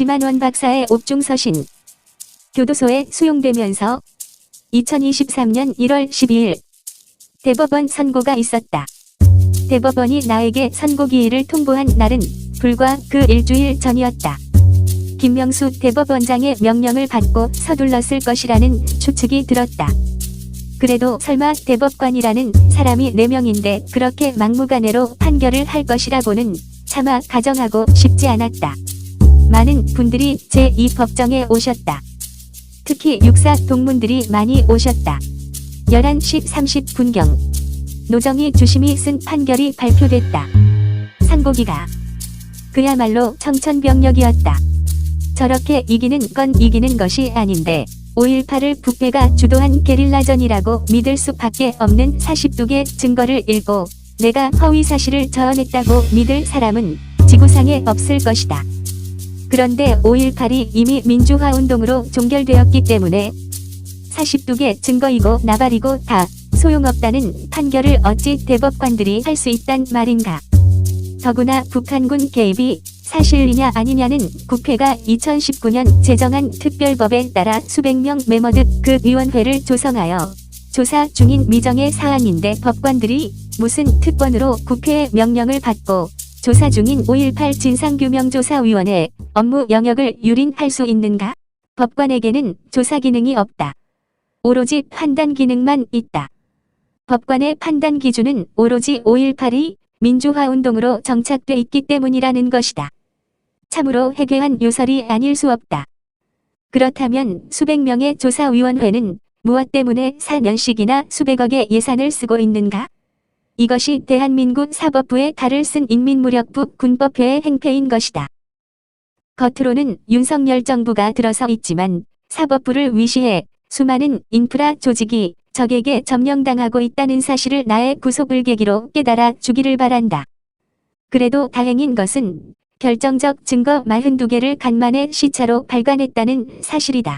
지만원 박사의 옥중서신 교도소에 수용되면서 2023년 1월 12일 대법원 선고가 있었다. 대법원이 나에게 선고 기일을 통보한 날은 불과 그 일주일 전이었다. 김명수 대법원장의 명령을 받고 서둘렀을 것이라는 추측이 들었다. 그래도 설마 대법관이라는 사람이 4명인데 그렇게 막무가내로 판결을 할 것이라고는 차마 가정하고 싶지 않았다. 많은 분들이 제2 법정에 오셨다. 특히 육사 동문들이 많이 오셨다. 11시 30분경 노정희 주심이 쓴 판결이 발표됐다. 상고기가 그야말로 청천벽력이었다. 저렇게 이기는 건 이기는 것이 아닌데 5.18을 북배가 주도한 게릴라전이라고 믿을 수밖에 없는 42개 증거를 읽고 내가 허위 사실을 저어냈다고 믿을 사람은 지구상에 없을 것이다. 그런데 5.18이 이미 민주화운동으로 종결되었기 때문에 42개 증거이고 나발이고 다 소용없다는 판결을 어찌 대법관들이 할 수 있단 말인가. 더구나 북한군 개입이 사실이냐 아니냐는 국회가 2019년 제정한 특별법에 따라 수백 명 메머드 그 위원회를 조성하여 조사 중인 미정의 사안인데 법관들이 무슨 특권으로 국회의 명령을 받고 조사 중인 5.18 진상규명조사위원회 업무 영역을 유린할 수 있는가? 법관에게는 조사 기능이 없다. 오로지 판단 기능만 있다. 법관의 판단 기준은 오로지 5.18이 민주화 운동으로 정착돼 있기 때문이라는 것이다. 참으로 해괴한 요설이 아닐 수 없다. 그렇다면 수백 명의 조사위원회는 무엇 때문에 4년씩이나 수백억의 예산을 쓰고 있는가? 이것이 대한민국 사법부의 달을 쓴 인민무력부 군법회의 행패인 것이다. 겉으로는 윤석열 정부가 들어서 있지만 사법부를 위시해 수많은 인프라 조직이 적에게 점령당하고 있다는 사실을 나의 구속을 계기로 깨달아 주기를 바란다. 그래도 다행인 것은 결정적 증거 42개를 간만에 시차로 발간했다는 사실이다.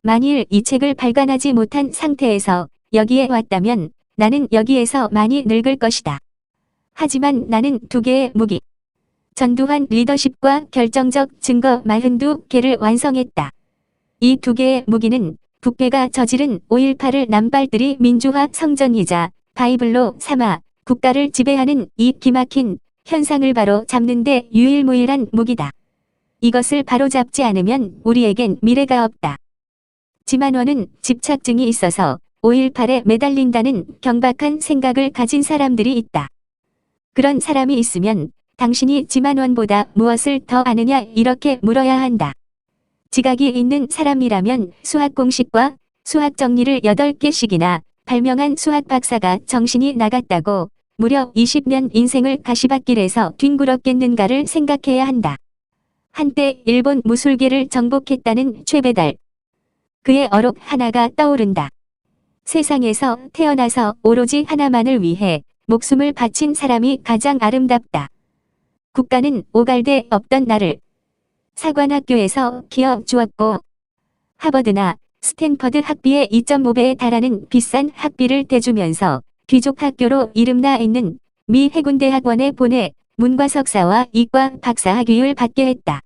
만일 이 책을 발간하지 못한 상태에서 여기에 왔다면 나는 여기에서 많이 늙을 것이다. 하지만 나는 두 개의 무기. 전두환 리더십과 결정적 증거 42개를 완성했다. 이 두 개의 무기는 북괴가 저지른 5.18을 남발들이 민주화 성전이자 바이블로 삼아 국가를 지배하는 이 기막힌 현상을 바로 잡는데 유일무이한 무기다. 이것을 바로 잡지 않으면 우리에겐 미래가 없다. 지만원은 집착증이 있어서 5.18에 매달린다는 경박한 생각을 가진 사람들이 있다. 그런 사람이 있으면 당신이 지만원보다 무엇을 더 아느냐 이렇게 물어야 한다. 지각이 있는 사람이라면 수학 공식과 수학 정리를 8개씩이나 발명한 수학 박사가 정신이 나갔다고 무려 20년 인생을 가시밭길에서 뒹굴었겠는가를 생각해야 한다. 한때 일본 무술계를 정복했다는 최배달. 그의 어록 하나가 떠오른다. 세상에서 태어나서 오로지 하나만을 위해 목숨을 바친 사람이 가장 아름답다. 국가는 오갈데 없던 나를 사관학교에서 기어 주었고 하버드나 스탠퍼드 학비의 2.5배에 달하는 비싼 학비를 대주면서 귀족 학교로 이름나 있는 미 해군대학원에 보내 문과 석사와 이과 박사 학위를 받게 했다.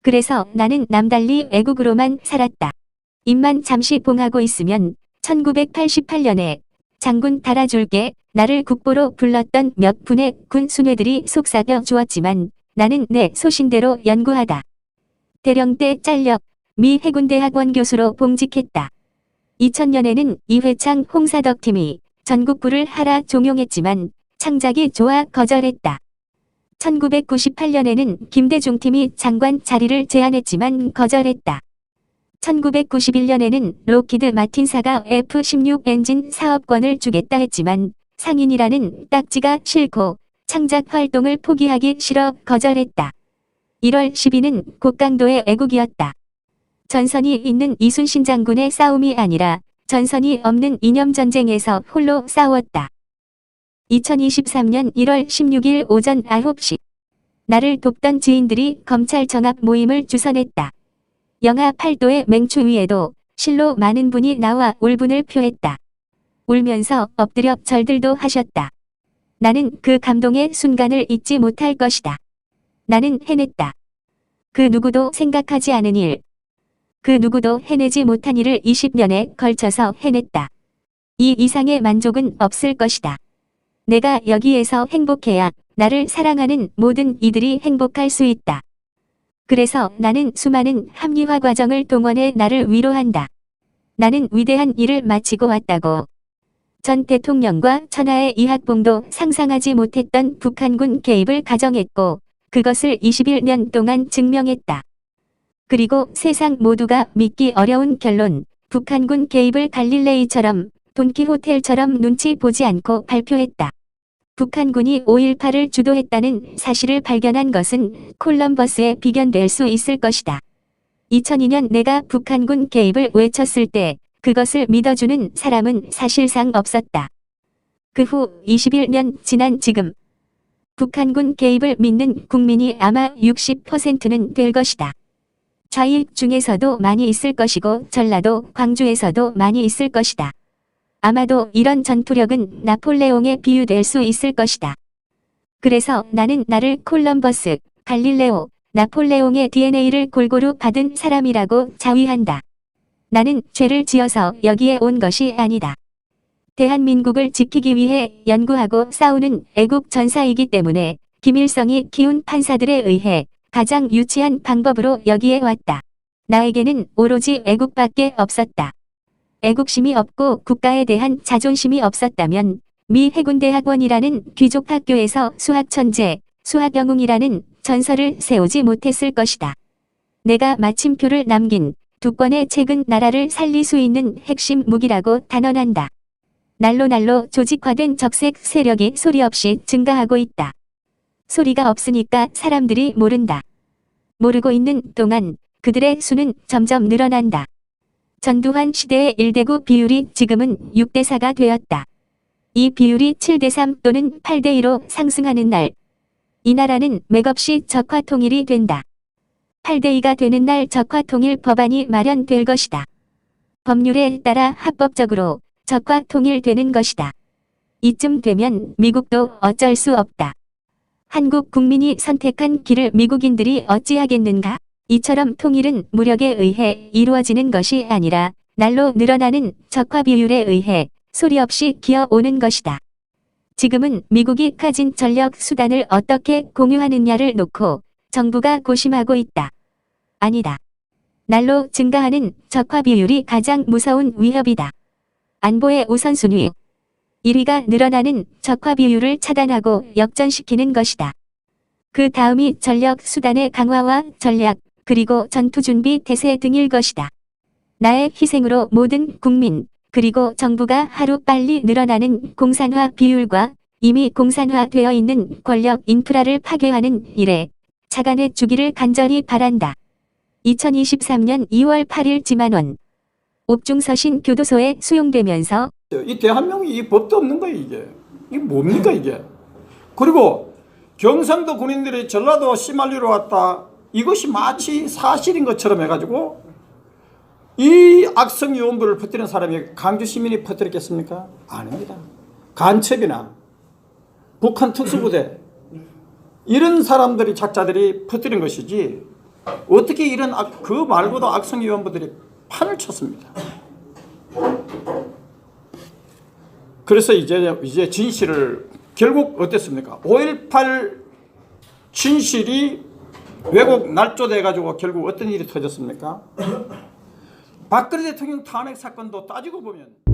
그래서 나는 남달리 애국으로만 살았다. 입만 잠시 봉하고 있으면 1988년에 장군 달아줄게 나를 국보로 불렀던 몇 분의 군 순회들이 속삭여 주었지만 나는 내 소신대로 연구하다. 대령대 잘력 미 해군대 학원 교수로 봉직했다. 2000년에는 이회창 홍사덕 팀이 전국부를 하라 종용했지만 창작이 좋아 거절했다. 1998년에는 김대중 팀이 장관 자리를 제안했지만 거절했다. 1991년에는 로키드 마틴사가 F-16 엔진 사업권을 주겠다 했지만 상인이라는 딱지가 싫고 창작 활동을 포기하기 싫어 거절했다. 1월 10일은 곡강도의 애국이었다. 전선이 있는 이순신 장군의 싸움이 아니라 전선이 없는 이념전쟁에서 홀로 싸웠다. 2023년 1월 16일 오전 9시 나를 돕던 지인들이 검찰 정합 모임을 주선했다. 영하 8도의 맹추 위에도 실로 많은 분이 나와 울분을 표했다. 울면서 엎드려 절들도 하셨다. 나는 그 감동의 순간을 잊지 못할 것이다. 나는 해냈다. 그 누구도 생각하지 않은 일. 그 누구도 해내지 못한 일을 20년에 걸쳐서 해냈다. 이 이상의 만족은 없을 것이다. 내가 여기에서 행복해야 나를 사랑하는 모든 이들이 행복할 수 있다. 그래서 나는 수많은 합리화 과정을 동원해 나를 위로한다. 나는 위대한 일을 마치고 왔다고. 전 대통령과 천하의 이학봉도 상상하지 못했던 북한군 개입을 가정했고 그것을 21년 동안 증명했다. 그리고 세상 모두가 믿기 어려운 결론, 북한군 개입을 갈릴레이처럼 돈키호텔처럼 눈치 보지 않고 발표했다. 북한군이 5.18을 주도했다는 사실을 발견한 것은 콜럼버스에 비견될 수 있을 것이다. 2002년 내가 북한군 개입을 외쳤을 때 그것을 믿어주는 사람은 사실상 없었다. 그 후 21년 지난 지금 북한군 개입을 믿는 국민이 아마 60%는 될 것이다. 좌익 중에서도 많이 있을 것이고 전라도 광주에서도 많이 있을 것이다. 아마도 이런 전투력은 나폴레옹에 비유될 수 있을 것이다. 그래서 나는 나를 콜럼버스, 갈릴레오, 나폴레옹의 DNA를 골고루 받은 사람이라고 자위한다. 나는 죄를 지어서 여기에 온 것이 아니다. 대한민국을 지키기 위해 연구하고 싸우는 애국 전사이기 때문에 김일성이 키운 판사들에 의해 가장 유치한 방법으로 여기에 왔다. 나에게는 오로지 애국밖에 없었다. 애국심이 없고 국가에 대한 자존심이 없었다면 미 해군대학원이라는 귀족 학교에서 수학천재, 수학영웅이라는 전설을 세우지 못했을 것이다. 내가 마침표를 남긴 두 권의 책은 나라를 살릴 수 있는 핵심 무기라고 단언한다. 날로 날로 조직화된 적색 세력이 소리 없이 증가하고 있다. 소리가 없으니까 사람들이 모른다. 모르고 있는 동안 그들의 수는 점점 늘어난다. 전두환 시대의 1대9 비율이 지금은 6대4가 되었다. 이 비율이 7대3 또는 8대2로 상승하는 날, 이 나라는 맥없이 적화 통일이 된다. 8대2가 되는 날 적화 통일 법안이 마련될 것이다. 법률에 따라 합법적으로 적화 통일되는 것이다. 이쯤 되면 미국도 어쩔 수 없다. 한국 국민이 선택한 길을 미국인들이 어찌하겠는가? 이처럼 통일은 무력에 의해 이루어지는 것이 아니라 날로 늘어나는 적화 비율에 의해 소리 없이 기어오는 것이다. 지금은 미국이 가진 전력 수단을 어떻게 공유하느냐를 놓고 정부가 고심하고 있다. 아니다. 날로 증가하는 적화 비율이 가장 무서운 위협이다. 안보의 우선순위. 1위가 늘어나는 적화 비율을 차단하고 역전시키는 것이다. 그 다음이 전력 수단의 강화와 전략, 그리고 전투 준비 대세 등일 것이다. 나의 희생으로 모든 국민, 그리고 정부가 하루 빨리 늘어나는 공산화 비율과 이미 공산화되어 있는 권력 인프라를 파괴하는 일에 차관의 주기를 간절히 바란다. 2023년 2월 8일 지만원 옥중서신 교도소에 수용되면서 이 대한민국이 이 법도 없는 거예요 이게 이게 뭡니까 이게 그리고 경상도 군인들이 전라도 시말리로 왔다 이것이 마치 사실인 것처럼 해가지고 이 악성 유언부를 퍼뜨린 사람이 강주 시민이 퍼뜨렸겠습니까? 아닙니다. 간첩이나 북한 특수부대 이런 사람들이 작자들이 퍼뜨린 것이지 어떻게 이런 악, 그 말고도 악성 유언부들이 판을 쳤습니다. 그래서 이제 이제 진실을 결국 어땠습니까? 5.18 진실이 왜곡 날조돼 가지고 결국 어떤 일이 터졌습니까? 박근혜 대통령 탄핵 사건도 따지고 보면